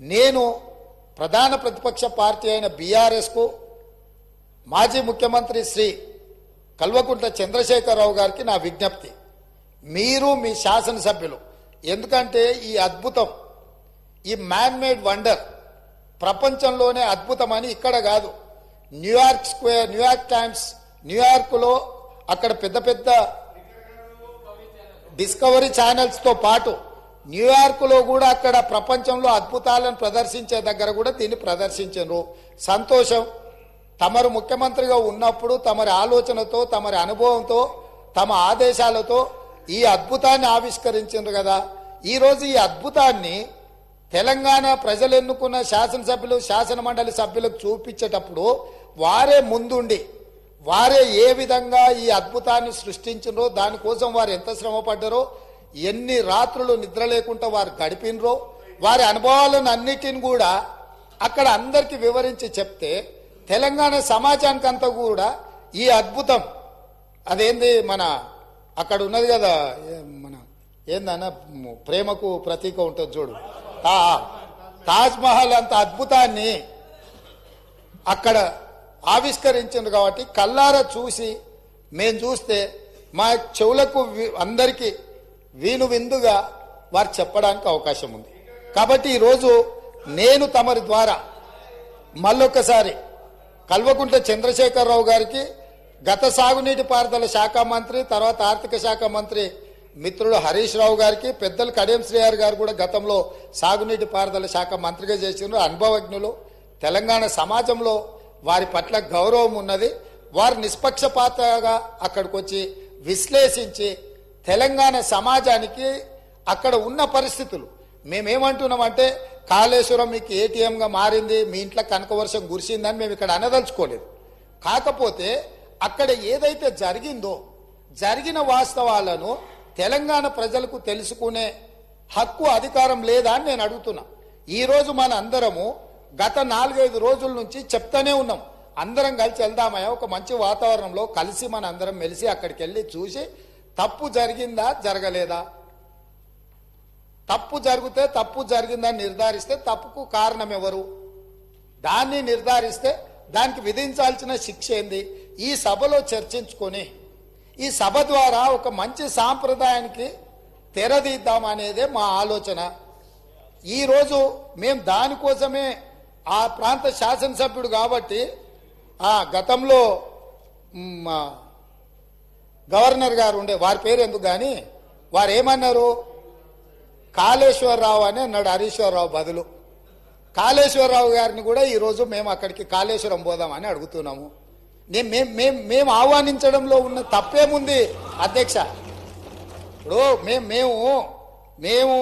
నేను ప్రధాన ప్రతిపక్ష పార్టీ అయిన బీఆర్ఎస్కు మాజీ ముఖ్యమంత్రి శ్రీ కల్వకుంట్ల చంద్రశేఖరరావు గారికి నా విజ్ఞప్తి. మీరు మీ శాసనసభ్యులు. ఎందుకంటే ఈ అద్భుతం ఈ మ్యాన్ మేడ్ వండర్ ప్రపంచంలోనే అద్భుతమని ఇక్కడ కాదు. న్యూయార్క్ స్క్వేర్ న్యూయార్క్ టైమ్స్ న్యూయార్క్లో అక్కడ పెద్ద పెద్ద డిస్కవరీ ఛానల్స్తో పాటు న్యూయార్క్లో కూడా అక్కడ ప్రపంచంలో అద్భుతాలను ప్రదర్శించే దగ్గర కూడా దీన్ని ప్రదర్శించరు సంతోషం. తమరు ముఖ్యమంత్రిగా ఉన్నప్పుడు తమరి ఆలోచనతో తమరి అనుభవంతో తమ ఆదేశాలతో ఈ అద్భుతాన్ని ఆవిష్కరించారు కదా. ఈరోజు ఈ అద్భుతాన్ని తెలంగాణ ప్రజలు ఎన్నుకున్న శాసనసభ్యులు శాసన మండలి సభ్యులకు చూపించేటప్పుడు వారే ముందుండి వారే ఏ విధంగా ఈ అద్భుతాన్ని సృష్టించినరో దానికోసం వారు ఎంత శ్రమ పడ్డారో ఎన్ని రాత్రులు నిద్ర లేకుండా వారు గడిపినరో వారి అనుభవాలను అన్నిటిని కూడా అక్కడ అందరికి వివరించి చెప్తే తెలంగాణ సమాజానికి అంతా కూడా ఈ అద్భుతం. అదేంది మన అక్కడ ఉన్నది కదా మన ఏందన్న ప్రేమకు ప్రతీక ఉంటుంది చూడు. తా తాజ్మహల్ అంత అద్భుతాన్ని అక్కడ ఆవిష్కరించింది కాబట్టి కల్లార చూసి మేము చూస్తే మా చెవులకు అందరికీ వీలు విందుగా వారు చెప్పడానికి అవకాశం ఉంది. కాబట్టి ఈరోజు నేను తమరి ద్వారా మళ్ళొక్కసారి కల్వకుంట్ల చంద్రశేఖరరావు గారికి గత సాగునీటి పారుదల శాఖ మంత్రి తర్వాత ఆర్థిక శాఖ మంత్రి మిత్రుడు హరీష్ రావు గారికి పెద్దలు కడియం శ్రీహారి గారు కూడా గతంలో సాగునీటి పారుదల శాఖ మంత్రిగా చేసిన అనుభవజ్ఞులు. తెలంగాణ సమాజంలో వారి పట్ల గౌరవం ఉన్నది. వారు నిష్పక్షపాతగా అక్కడికి వచ్చి విశ్లేషించి తెలంగాణ సమాజానికి అక్కడ ఉన్న పరిస్థితులు. మేమేమంటున్నామంటే కాళేశ్వరం మీకు ఏటీఎంగా మారింది మీ ఇంట్లో కనక వర్షం కురిసిందని మేము ఇక్కడ అనదలుచుకోలేదు. కాకపోతే అక్కడ ఏదైతే జరిగిందో జరిగిన వాస్తవాలను తెలంగాణ ప్రజలకు తెలుసుకునే హక్కు అధికారం లేదా అని నేను అడుగుతున్నా. ఈరోజు మన అందరము గత నాలుగైదు రోజుల నుంచి చెప్తానే ఉన్నాం. అందరం కలిసి వెళ్దామయ్యా ఒక మంచి వాతావరణంలో కలిసి మన అందరం మెలిసి అక్కడికి వెళ్ళి చూసి తప్పు జరిగిందా జరగలేదా? తప్పు జరిగితే తప్పు జరిగిందని నిర్ధారిస్తే తప్పుకు కారణం ఎవరు? దాన్ని నిర్ధారిస్తే దానికి విధించాల్సిన శిక్ష ఏంది? ఈ సభలో చర్చించుకొని ఈ సభ ద్వారా ఒక మంచి సాంప్రదాయానికి తెరదీద్దామనేదే మా ఆలోచన. ఈరోజు మేము దానికోసమే ఆ ప్రాంత శాసనసభ్యుడు కాబట్టి ఆ గతంలో మా గవర్నర్ గారు ఉండే వారి పేరు ఎందుకు కానీ వారు ఏమన్నారు కాళేశ్వరరావు అని అన్నాడు హరీశ్వరరావు బదులు. కాళేశ్వరరావు గారిని కూడా ఈరోజు మేము అక్కడికి కాళేశ్వరం పోదామని అడుగుతున్నాము. నేను మేము మేము మేము ఆహ్వానించడంలో ఉన్న తప్పేముంది అధ్యక్ష? ఇప్పుడు మేము మేము మేము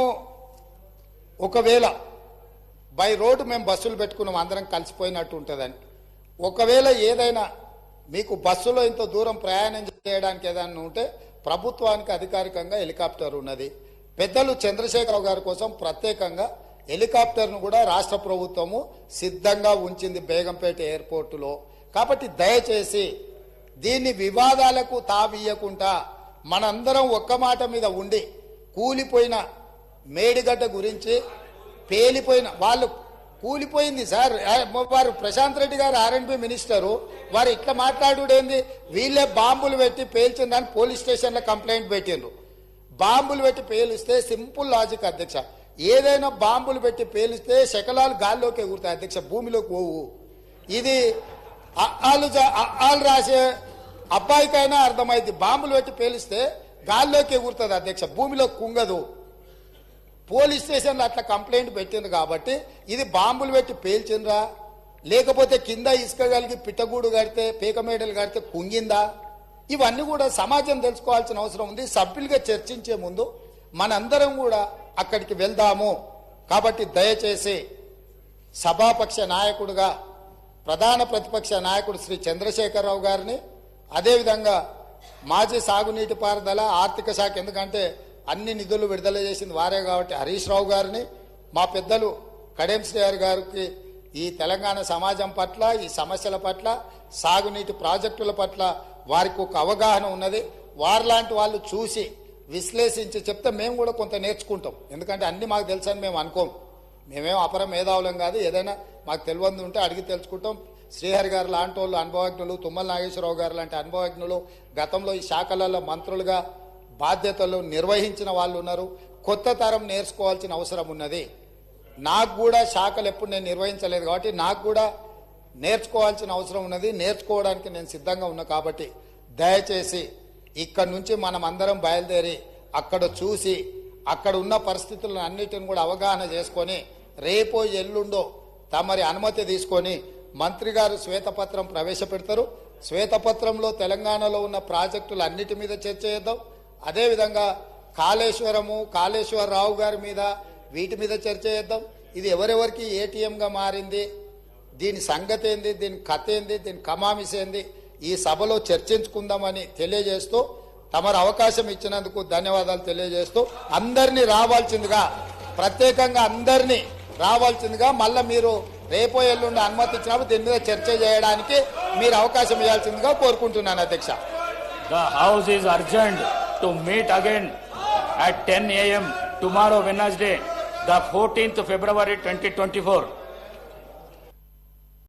ఒకవేళ బై రోడ్డు మేము బస్సులు పెట్టుకున్నాం అందరం కలిసిపోయినట్టు ఉంటుందని. ఒకవేళ ఏదైనా మీకు బస్సులో ఇంత దూరం ప్రయాణం చేయడానికి ఏదైనా ఉంటే ప్రభుత్వానికి అధికారికంగా హెలికాప్టర్ ఉన్నది. పెద్దలు చంద్రశేఖరరావు గారి కోసం ప్రత్యేకంగా హెలికాప్టర్ను కూడా రాష్ట్ర ప్రభుత్వము సిద్ధంగా ఉంచింది బేగంపేట ఎయిర్పోర్టులో. కాబట్టి దయచేసి దీన్ని వివాదాలకు తావీయకుండా మనందరం ఒక్క మాట మీద ఉండి కూలిపోయిన మేడిగడ్డ గురించి పేలిపోయిన వాళ్ళు కూలిపోయింది సార్. వారు ప్రశాంత్ రెడ్డి గారు ఆర్ఎండ్బి మినిస్టరు. వారు ఇట్లా మాట్లాడుడేంది? వీళ్ళే బాంబులు పెట్టి పేల్చిందని పోలీస్ స్టేషన్లో కంప్లైంట్ పెట్టిండ్రు. బాంబులు పెట్టి పేలిస్తే సింపుల్ లాజిక్ అధ్యక్ష. ఏదైనా బాంబులు పెట్టి పేలిస్తే శకలాలు గాల్లోకి ఎగురుతాయి అధ్యక్ష భూమిలోకి పోవు. ఇది వాళ్ళు వాళ్ళు రాసే అబ్బాయికైనా అర్థమైంది బాంబులు పెట్టి పేలిస్తే గాల్లోకి ఎగురుతుంది అధ్యక్ష భూమిలో కుంగదు. పోలీస్ స్టేషన్లో అట్లా కంప్లైంట్ పెట్టింది కాబట్టి ఇది బాంబులు పెట్టి పేల్చిండ్రా? లేకపోతే కింద ఇసుక కలిగి పిట్టగూడు కడితే పీకమేడలు కడితే కుంగిందా? ఇవన్నీ కూడా సమాజం తెలుసుకోవాల్సిన అవసరం ఉంది. సభ్యులుగా చర్చించే ముందు మనందరం కూడా అక్కడికి వెళ్దాము. కాబట్టి దయచేసి సభాపక్ష నాయకుడుగా ప్రధాన ప్రతిపక్ష నాయకుడు శ్రీ చంద్రశేఖరరావు గారిని అదేవిధంగా మాజీ సాగునీటి పారుదల ఆర్థిక శాఖ ఎందుకంటే అన్ని నిధులు విడుదల చేసింది వారే కాబట్టి హరీష్ రావు గారిని మా పెద్దలు కడెం శ్రీహరి గారికి ఈ తెలంగాణ సమాజం పట్ల ఈ సమస్యల పట్ల సాగునీటి ప్రాజెక్టుల పట్ల వారికి ఒక అవగాహన ఉన్నది. వారిలాంటి వాళ్ళు చూసి విశ్లేషించి చెప్తే మేము కూడా కొంత నేర్చుకుంటాం. ఎందుకంటే అన్ని మాకు తెలుసని మేము అనుకోం. మేమేం అపర మేధావులం కాదు. ఏదైనా మాకు తెలియంది ఉంటే అడిగి తెలుసుకుంటాం. శ్రీహరి గారు లాంటి వాళ్ళు అనుభవజ్ఞులు తుమ్మల నాగేశ్వరరావు గారు లాంటి అనుభవజ్ఞులు గతంలో ఈ శాఖలలో మంత్రులుగా బాధ్యతలు నిర్వహించిన వాళ్ళు ఉన్నారు. కొత్త తరం నేర్చుకోవాల్సిన అవసరం ఉన్నది. నాకు కూడా శాఖలు ఎప్పుడు నేను నిర్వహించలేదు కాబట్టి నాకు కూడా నేర్చుకోవాల్సిన అవసరం ఉన్నది. నేర్చుకోవడానికి నేను సిద్ధంగా ఉన్నా కాబట్టి దయచేసి ఇక్కడ నుంచి మనం అందరం బయలుదేరి అక్కడ చూసి అక్కడ ఉన్న పరిస్థితులను అన్నిటిని కూడా అవగాహన చేసుకొని రేపో ఎల్లుండో తమరి అనుమతి తీసుకొని మంత్రి గారు శ్వేతపత్రం ప్రవేశపెడతారు. శ్వేతపత్రంలో తెలంగాణలో ఉన్న ప్రాజెక్టులు అన్నిటి మీద చర్చ చేద్దాం. అదేవిధంగా కాళేశ్వరము కాళేశ్వరరావు గారి మీద వీటి మీద చర్చ చేద్దాం. ఇది ఎవరెవరికి ఏటీఎంగా మారింది దీని సంగతి ఏంది దీని కథ ఏంది దీని కమామిస్ ఏంది ఈ సభలో చర్చించుకుందామని తెలియజేస్తూ తమరు అవకాశం ఇచ్చినందుకు ధన్యవాదాలు తెలియజేస్తూ అందరినీ రావాల్సిందిగా ప్రత్యేకంగా అందరినీ రావాల్సిందిగా మళ్ళీ మీరు రేపో ఎల్లుండి అనుమతి ఇచ్చినప్పుడు దీని మీద చర్చ చేయడానికి మీరు అవకాశం ఇవ్వాల్సిందిగా కోరుకుంటున్నాను అధ్యక్ష. House House urgent to meet again at 10 a.m. tomorrow, Wednesday, the 14th February 2024.